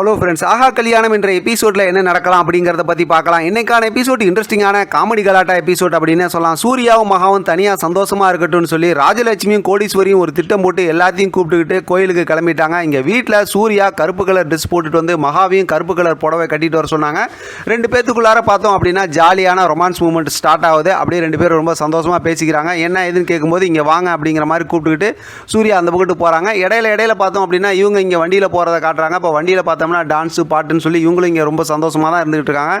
Hello friends ஆஹா கல்யாணம் என்ற எபிசோடில் என்ன நடக்கலாம் அப்படிங்கிறத பற்றி பார்க்கலாம். இன்றைக்கான எபிசோட் இன்ட்ரெஸ்டிங்கான காமெடி கலாட்டா எபிசோட் அப்படின்னு சொல்லலாம். சூர்யாவும் மகாவும் தனியாக சந்தோஷமாக இருக்கட்டும்னு சொல்லி ராஜலட்சுமியும் கோடீஸ்வரியும் ஒரு திட்டம் போட்டு எல்லாத்தையும் கூப்பிட்டுக்கிட்டு கோயிலுக்கு கிளம்பிட்டாங்க. இங்கே வீட்டில் சூர்யா கருப்பு கலர் ட்ரெஸ் போட்டுட்டு வந்து மகாவையும் கருப்பு கலர் புடவை கட்டிட்டு வர சொன்னாங்க. ரெண்டு பேத்துக்குள்ளார பார்த்தோம் அப்படின்னா ஜாலியான ரொமான்ஸ் மூமெண்ட் ஸ்டார்ட் ஆகுது. அப்படியே ரெண்டு பேரும் ரொம்ப சந்தோஷமாக பேசிக்கிறாங்க. என்ன ஏதுன்னு கேட்கும்போது இங்கே வாங்க அப்படிங்கிற மாதிரி கூப்பிட்டுக்கிட்டு சூர்யா அந்த பக்கத்து போகிறாங்க இடையில இடையில பார்த்தோம் அப்படின்னா இவங்க இங்கே வண்டியில் போகிறத காட்டுறாங்க. இப்போ வண்டியில் பார்த்தோம்னா டான்ஸு பாட்டுன்னு சொல்லி இவங்களும் இங்கே ரொம்ப சந்தோஷமாக தான் இருந்துகிட்டு இருக்காங்க.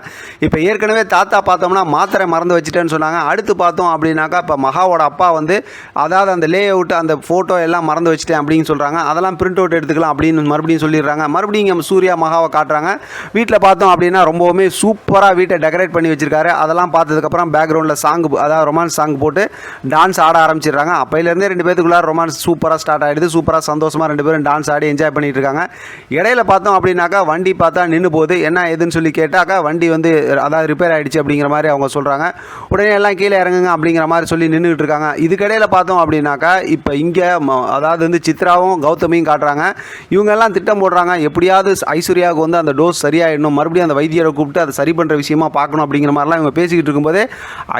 இப்போ ஏற்கனவே தாத்தா பார்த்தோம்னா மாத்திரை மறந்து வச்சுட்டேன்னு சொன்னாங்க. அடுத்து பார்த்தோம் அப்படின்னாக்கா இப்போ மகாவோட அப்பா வந்து அதாவது அந்த லே அவுட் அந்த ஃபோட்டோ எல்லாம் மறந்து வச்சுட்டேன் அப்படின்னு சொல்கிறாங்க அதெல்லாம் பிரிண்ட் அவுட் எடுத்துக்கலாம் அப்படின்னு மறுபடியும் சொல்லிடுறாங்க. மறுபடியும் இங்கே சூர்யா மகாவை காட்டுறாங்க. வீட்டில் பார்த்தோம் அப்படின்னா ரொம்பவுமே சூப்பராக வீட்டை டெக்கரேட் பண்ணி வச்சுருக்காரு. அதெல்லாம் பார்த்ததுக்கப்புறம் பேக்ரவுண்டில் சாங் அதாவது ரொமான்ஸ் சாங் போட்டு டான்ஸ் ஆட ஆரம்பிச்சிடுறாங்க. அப்போலேருந்தே ரெண்டு பேத்துக்குள்ள ரொமான்ஸ் சூப்பராக ஸ்டார்ட் ஆகிடுது சூப்பராக சந்தோஷமாக ரெண்டு பேரும் டான்ஸ் ஆடி என்ஜாய் பண்ணிட்டு இருக்காங்க. இடையில பார்த்தோம் அப்படின்னாக்கா வண்டி பார்த்தா நின்று போகுது என்ன ஏதுன்னு சொல்லி கேட்டாக்கா வண்டி வந்து அதாவது ரிப்பேர் ஆகிடுச்சு அப்படிங்கிற மாதிரி அவங்க சொல்கிறாங்க உடனே எல்லாம் கீழே இறங்குங்க அப்படிங்கிற மாதிரி சொல்லி நின்றுட்டு இருக்காங்க. இதுக்கிடையில் பார்த்தோம் அப்படின்னாக்கா இப்போ இங்கே அதாவது வந்து சித்ராவும் கௌதமியும் காட்டுறாங்க. இவங்கெல்லாம் திட்டம் போடுறாங்க. எப்படியாவது ஐஸ்வர்யாவுக்கு வந்து அந்த டோஸ் சரியாயிடணும். மறுபடியும் அந்த வைத்தியரை கூப்பிட்டு அதை சரி பண்ணுற விஷயமா பார்க்கணும் அப்படிங்கிற மாதிரிலாம் இவங்க பேசிக்கிட்டு இருக்கும்போதே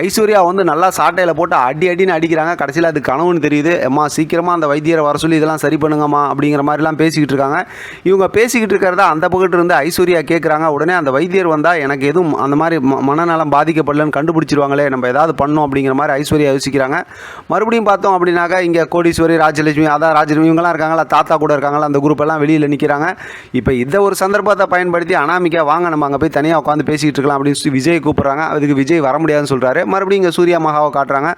ஐஸ்வர்யா வந்து நல்லா சாட்டையில் போட்டு அடி அடின்னு அடிக்கிறாங்க. கடைசியில் அது கனவுன்னு தெரியுது. அம்மா சீக்கிரமாக அந்த வைத்தியரை வர சொல்லி இதெல்லாம் சரி பண்ணுங்கம்மா அப்படிங்கிற மாதிரிலாம் பேசிக்கிட்டு இருக்காங்க. இவங்க பேசிக்கிட்டு இருக்கிறத அந்த பக்கத்து இருந்து ஐஸ்வர்யா கேட்குறாங்க உடனே அந்த வைத்தியர் வந்தால் எனக்கு எதுவும் அந்த மாதிரி மனநலம் பாதிக்கப்படலன்னு கண்டுபிடிச்சிருவாங்களே நம்ம ஏதாவது பண்ணோம் அப்படிங்கிற மாதிரி ஐஸ்வர்யா யோசிக்கிறாங்க. மறுபடியும் பார்த்தோம் அப்படின்னாக்கா இங்கே கோடீஸ்வரி ராஜலட்சுமி அதான் ராஜலட்சுமி இவங்கெல்லாம் இருக்காங்களா தாத்தா கூட இருக்காங்களா அந்த குரூப் எல்லாம் வெளியில் நிற்கிறாங்க இப்போ இந்த ஒரு சந்தர்ப்பத்தை பயன்படுத்தி அனாமிக்கா வாங்க நம்ம அங்கே போய் தனியாக உட்காந்து பேசிக்கிட்டு இருக்கலாம் அப்படின்னு சொல்லி விஜய் கூப்பிட்றாங்க. அதுக்கு விஜய் வர முடியாதுன்னு சொல்கிறாரு மறுபடியும் இங்கே சூர்யா மகாவை காட்டுறாங்க.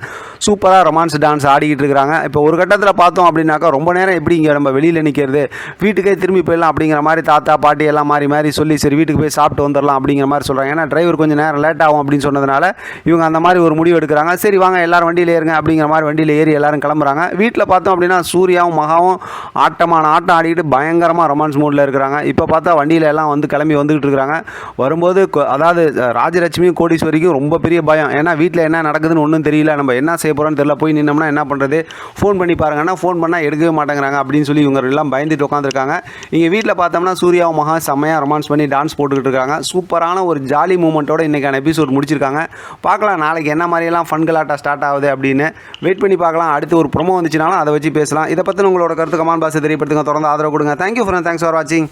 சூப்பராக ரொமான்ஸ் டான்ஸ் ஆடிக்கிட்டு இருக்கிறாங்க இப்போ ஒரு கட்டத்தில் பார்த்தோம் அப்படின்னாக்கா ரொம்ப நேரம் எப்படி இங்கே நம்ம வெளியில் நிற்கிறது வீட்டுக்கே திரும்பி போயிடலாம் அப்படிங்கிற மாதிரி தாத்தா பாட்டி எல்லாம் மாறி மாறி சொல்லி சரி வீட்டுக்கு போய் சாப்பிட்டு வந்துடலாம் அப்படிங்கிற மாதிரி சொல்கிறாங்க ஏன்னா டிரைவர் கொஞ்சம் நேரம் லேட் ஆகும் அப்படின்னு சொன்னதுனால இவங்க அந்த மாதிரி ஒரு முடிவு எடுக்கிறாங்க. சரி வாங்க எல்லாரும் வண்டியில் ஏறுங்க அப்படிங்கிற மாதிரி வண்டியில் ஏறி எல்லாரும் கிளம்புறாங்க. வீட்டில் பார்த்தோம் அப்படின்னா சூர்யாவும் மகாவும் ஆட்டமான ஆட்டம் ஆடிக்கிட்டு பயங்கரமாக ரொமான்ஸ் மூடில் இருக்கிறாங்க. இப்போ பார்த்தா வண்டியில் எல்லாம் வந்து கிளம்பி வந்துக்கிட்டு இருக்கிறாங்க வரும்போது அதாவது ராஜலட்சுமியும் கோடீஸ்வரிக்கும் ரொம்ப பெரிய பயம். ஏன்னா வீட்டில் என்ன நடக்குதுன்னு ஒன்றும் தெரியல. நம்ம என்ன செய்ய போகிறோம்னு தெரியல. போய் நின்னோம்னா என்ன பண்ணுறது ஃபோன் பண்ணி பாருங்கன்னா ஃபோன் பண்ணால் எடுக்கவே மாட்டேங்கிறாங்க அப்படின்னு சொல்லி இவங்க எல்லாம் பயந்துட்டு உட்காந்துருக்காங்க இங்கே வீட்டில் பார்த்தோம்னா சூர்யாவும் மகா செம்மையாக ரொமான்ஸ் பண்ணி டான்ஸ் போட்டுக்கிட்டு இருக்காங்க. சூப்பரான ஒரு ஜாலி மூமெண்ட்டோட இன்றைக்கான எபிசோட் முடிச்சிருக்காங்க. பார்க்கலாம் நாளைக்கு என்ன மாதிரியெல்லாம் ஃபன் கலாட்டா ஸ்டார்ட் ஆகுது அப்படின்னு. வெயிட் பண்ணி பார்க்கலாம். அடுத்து ஒரு ப்ரொமோ வந்துச்சுனாலும் அதை வச்சு பேசலாம். இதை பற்றி உங்களோட கருத்து கமான் பாசை தெரியப்படுத்துங்க. தொடர்ந்து ஆதரவு கொடுங்க. தேங்க்யூ ஃபார் தேங்க்ஸ் ஃபார் வாட்சிங்